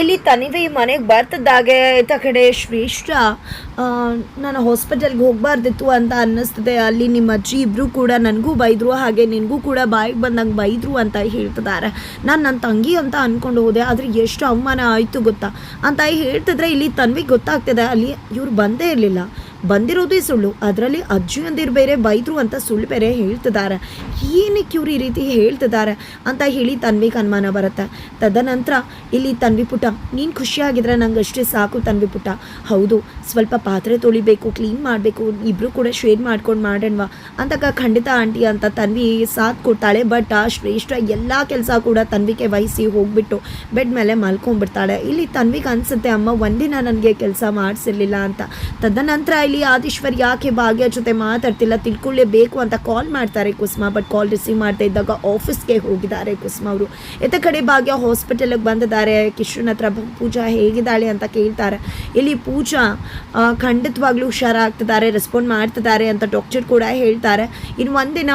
ಇಲ್ಲಿ ತನಿವಿ ಮನೆಗೆ ಬರ್ತಿದ್ದಾಗೆ ತಕಡೆ ಕಡೆ ಶ್ರೇಷ್ಠ. ನಾನು ಹಾಸ್ಪಿಟಲ್ಗೆ ಹೋಗಬಾರ್ದಿತ್ತು ಅಂತ ಅನ್ನಿಸ್ತದೆ. ಅಲ್ಲಿ ನಿಮ್ಮ ಅಜ್ಜಿ ಇಬ್ಬರು ಕೂಡ ನನಗೂ ಬೈದರು, ಹಾಗೆ ನಿನಗೂ ಕೂಡ ಬಾಯಿಗೆ ಬಂದಂಗೆ ಬೈದರು ಅಂತ ಹೇಳ್ತಿದ್ದಾರೆ. ನಾನು ನನ್ನ ತಂಗಿ ಅಂತ ಅಂದ್ಕೊಂಡು ಹೋದೆ, ಆದರೆ ಎಷ್ಟು ಅವಮಾನ ಆಯಿತು ಗೊತ್ತಾ? ಅಂತ ಹೇಳ್ತಿದ್ರೆ ಇಲ್ಲಿ ತನ್ವಿಗೆ ಗೊತ್ತಾಗ್ತದೆ. ಅಲ್ಲಿ ಇವ್ರು ಬಂದೇ ಇರಲಿಲ್ಲ. ಬಂದಿರೋದೇ ಸುಳ್ಳು. ಅದರಲ್ಲಿ ಅಜ್ಜಿಯಂದಿರು ಬೇರೆ, ಬೈದರು ಅಂತ ಸುಳ್ಳು ಬೇರೆ ಹೇಳ್ತಿದ್ದಾರೆ. ಏನಕ್ಕೆ ಇವ್ರು ಈ ರೀತಿ ಹೇಳ್ತಿದ್ದಾರೆ ಅಂತ ಹೇಳಿ ತನ್ವಿಗೆ ಅನುಮಾನ ಬರುತ್ತೆ. ತದನಂತರ ಇಲ್ಲಿ ತನ್ವಿ ಪುಟ ನೀನು ಖುಷಿಯಾಗಿದ್ರೆ ನಂಗೆ ಅಷ್ಟೇ ಸಾಕು ತನ್ವಿ ಪುಟ ಹೌದು, ಸ್ವಲ್ಪ ಪಾತ್ರೆ ತೊಳಿಬೇಕು, ಕ್ಲೀನ್ ಮಾಡಬೇಕು ಇಬ್ಬರು ಕೂಡ ಶೇರ್ ಮಾಡ್ಕೊಂಡು ಮಾಡೋಣವಾ ಅಂತಕ ಖಂಡಿತ ಆಂಟಿ ಅಂತ ತನ್ವಿ ಸಾಥ್ ಕೊಡ್ತಾಳೆ. ಬಟ್ ಆ ಶ್ರೇಷ್ಠ ಎಲ್ಲ ಕೆಲಸ ಕೂಡ ತನ್ವಿಗೆ ವಹಿಸಿ ಹೋಗ್ಬಿಟ್ಟು ಬೆಡ್ ಮೇಲೆ ಮಲ್ಕೊಂಡ್ಬಿಡ್ತಾಳೆ. ಇಲ್ಲಿ ತನ್ವಿಗೆ ಅನ್ಸುತ್ತೆ, ಅಮ್ಮ, ಒಂದಿನ ನನಗೆ ಕೆಲಸ ಮಾಡಿಸಿರ್ಲಿಲ್ಲ ಅಂತ. ತದನಂತರ ಇಲ್ಲಿ ಆದೀಶ್ವರ್ ಯಾಕೆ ಭಾಗ್ಯ ಜೊತೆ ಮಾತಾಡ್ತಿಲ್ಲ? ತಿಳ್ಕೊಳ್ಳೇಬೇಕು ಅಂತ ಕಾಲ್ ಮಾಡ್ತಾರೆ ಕುಸ್ಮಾ ಬಟ್ ಕಾಲ್ ರಿಸೀವ್ ಮಾಡ್ತಾ ಇದ್ದಾಗ ಆಫೀಸ್ಗೆ ಹೋಗಿದ್ದಾರೆ ಕುಸುಮ ಅವರು. ಎತ್ತ ಕಡೆ ಭಾಗ್ಯ ಹಾಸ್ಪಿಟಲ್ಗೆ ಬಂದಿದ್ದಾರೆ. ಕಿಶನ್ ಹತ್ರ ಪೂಜಾ ಹೇಗಿದ್ದಾಳೆ ಅಂತ ಕೇಳ್ತಾರೆ. ಇಲ್ಲಿ ಪೂಜಾ ಖಂಡಿತವಾಗ್ಲೂ ಹುಷಾರಾಗ್ತಿದ್ದಾರೆ ರೆಸ್ಪಾಂಡ್ ಮಾಡ್ತಿದ್ದಾರೆ ಅಂತ ಡಾಕ್ಟರ್ ಕೂಡ ಹೇಳ್ತಾರೆ. ಇನ್ನು ಒಂದಿನ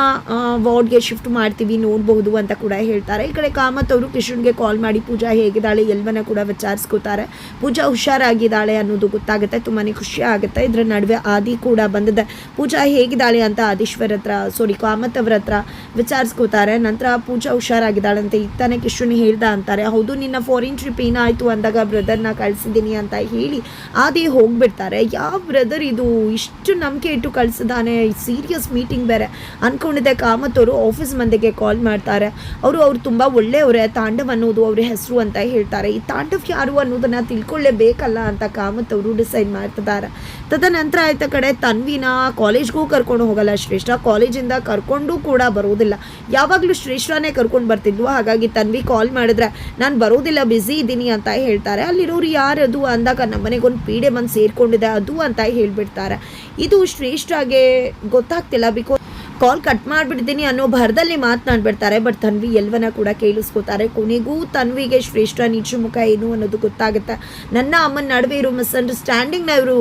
ವಾರ್ಡ್ಗೆ ಶಿಫ್ಟ್ ಮಾಡ್ತೀವಿ, ನೋಡ್ಬಹುದು ಅಂತ ಕೂಡ ಹೇಳ್ತಾರೆ. ಈ ಕಡೆ ಕಾಮತ್ ಅವರು ಕಿಶನ್ಗೆ ಕಾಲ್ ಮಾಡಿ ಪೂಜಾ ಹೇಗಿದ್ದಾಳೆ ಎಲ್ವನ್ನ ಕೂಡ ವಿಚಾರಿಸ್ಕೋತಾರೆ. ಪೂಜಾ ಹುಷಾರಾಗಿದ್ದಾಳೆ ಅನ್ನೋದು ಗೊತ್ತಾಗುತ್ತೆ ತುಂಬಾ ಖುಷಿ ಆಗುತ್ತೆ. ಇದರ ನಡುವೆ ಆದಿ ಕೂಡ ಬಂದಿದೆ. ಪೂಜಾ ಹೇಗಿದ್ದಾಳೆ ಅಂತ ಆದೀಶ್ವರ್ ಹತ್ರ ಸಾರಿ ಕಾಮತ್ ಅವ್ರ ಹತ್ರ ವಿಚಾರಿಸ್ಕೋತಾರೆ. ನಂತರ ಪೂಜಾ ಹುಷಾರಾಗಿದ್ದಾಳೆ ಅಂತ ಈಗ ತಾನೇ ಕಿಶನ್ ಹೇಳ್ದ ಅಂತಾರೆ, ಹೌದು, ನಿನ್ನ ಫಾರಿನ್ ಟ್ರಿಪ್ ಏನಾಯಿತು ಅಂದಾಗ ಬ್ರದರ್ನ ಕಳಿಸಿದ್ದೀನಿ ಅಂತ ಹೇಳಿ ಆದಿ ಹೋಗ್ಬಿಡ್ತಾರೆ. ಯಾವ ಬ್ರದರ್ ಇದು? ಇಷ್ಟು ನಂಬಿಕೆ ಇಟ್ಟು ಕಳಿಸಿದಾನೆ ಸೀರಿಯಸ್ ಮೀಟಿಂಗ್ ಬೇರೆ. ಅನ್ಕೊಂಡಿದ್ದೆ ಕಾಮತ್ ಅವರು ಆಫೀಸ್ ಮಂದಿಗೆ ಕಾಲ್ ಮಾಡ್ತಾರೆ. ಅವರು, ಅವ್ರು ತುಂಬ ಒಳ್ಳೆಯವರೇ, ತಾಂಡವ್ ಅನ್ನೋದು ಅವ್ರ ಹೆಸರು ಅಂತ ಹೇಳ್ತಾರೆ. ಈ ತಾಂಡವ್ ಯಾರು ಅನ್ನೋದನ್ನ ತಿಳ್ಕೊಳ್ಳೇಬೇಕಲ್ಲ ಅಂತ ಕಾಮತ್ ಅವರು ಡಿಸೈಡ್ ಮಾಡ್ತಿದ್ದಾರೆ. ತದನಂತರ ಆಯ್ತ ಕಡೆ ತನ್ವಿನ ಕಾಲೇಜ್ಗೂ ಕರ್ಕೊಂಡು ಹೋಗಲ್ಲ. ಶ್ರೇಷ್ಠ ಕಾಲೇಜಿಂದ ಕರ್ಕೊಂಡು ಕೂಡ ಬರೋದಿಲ್ಲ. ಯಾವಾಗಲೂ ಶ್ರೇಷ್ಠನೇ ಕರ್ಕೊಂಡು ಬರ್ತಿದ್ವು ಹಾಗಾಗಿ ತನ್ವಿ ಕಾಲ್ ಮಾಡಿದ್ರೆ, ನಾನು ಬರೋದಿಲ್ಲ, ಬ್ಯುಸಿ ಇದ್ದೀನಿ ಅಂತ ಹೇಳ್ತಾರೆ. ಅಲ್ಲಿರೋರು ಯಾರದು ಅಂದಾಗ ನಮ್ಮ ಮನೆಗೊಂದು ಪೀಡೆ ಬಂದು ಸೇರ್ಕೊಂಡಿದೆ ಅದು ಅಂತ ಹೇಳ್ಬಿಡ್ತಾರೆ. ಇದು ಶ್ರೇಷ್ಠಗೆ ಗೊತ್ತಾಗ್ತಿಲ್ಲ. ಬಿಕಾಸ್ ಕಾಲ್ ಕಟ್ ಮಾಡಿಬಿಡ್ತೀನಿ ಅನ್ನೋ ಭರದಲ್ಲಿ ಮಾತನಾಡ್ಬಿಡ್ತಾರೆ. ಬಟ್ ತನ್ವಿ ಎಲ್ವನ ಕೂಡ ಕೇಳಿಸ್ಕೊತಾರೆ ಕೊನೆಗೂ ತನ್ವಿಗೆ ಶ್ರೇಷ್ಠ ನಿಜ ಮುಖ ಏನು ಅನ್ನೋದು ಗೊತ್ತಾಗುತ್ತೆ. ನನ್ನ ಅಮ್ಮನ ನಡುವೆ ಇರೋ ಮಿಸ್ಅಂಡರ್ಸ್ಟ್ಯಾಂಡಿಂಗ್ನ ಇವರು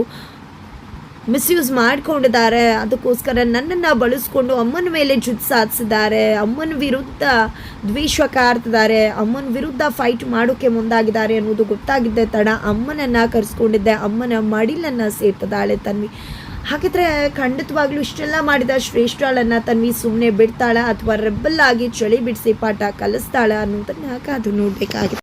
ಮಿಸ್ಯೂಸ್ ಮಾಡ್ಕೊಂಡಿದ್ದಾರೆ. ಅದಕ್ಕೋಸ್ಕರ ನನ್ನನ್ನು ಬಳಸ್ಕೊಂಡು ಅಮ್ಮನ ಮೇಲೆ ಜುತ್ ಸಾಧಿಸಿದ್ದಾರೆ. ಅಮ್ಮನ ವಿರುದ್ಧ ದ್ವೇಷ ಕಾರ್ತಿದ್ದಾರೆ ಅಮ್ಮನ ವಿರುದ್ಧ ಫೈಟ್ ಮಾಡೋಕ್ಕೆ ಮುಂದಾಗಿದ್ದಾರೆ ಅನ್ನೋದು ಗೊತ್ತಾಗಿದ್ದೆ ತಡ. ಅಮ್ಮನನ್ನು ಕರೆಸ್ಕೊಂಡಿದ್ದೆ. ಅಮ್ಮನ ಮಡಿಲನ್ನು ಸೇರ್ತದಾಳೆ ತನ್ವಿ. ಹಾಗಿದ್ರೆ ಖಂಡಿತವಾಗ್ಲೂ ಇಷ್ಟೆಲ್ಲ ಮಾಡಿದ ಶ್ರೇಷ್ಠಳನ್ನು ತನ್ವಿ ಸುಮ್ಮನೆ ಬಿಡ್ತಾಳ ಅಥವಾ ರೆಬ್ಬಲ್ಲಾಗಿ ಚಳಿ ಬಿಡಿಸಿ ಪಾಠ ಕಲಿಸ್ತಾಳ ಅನ್ನೋದನ್ನು ಕಾದು ನೋಡಬೇಕಾಗಿದೆ.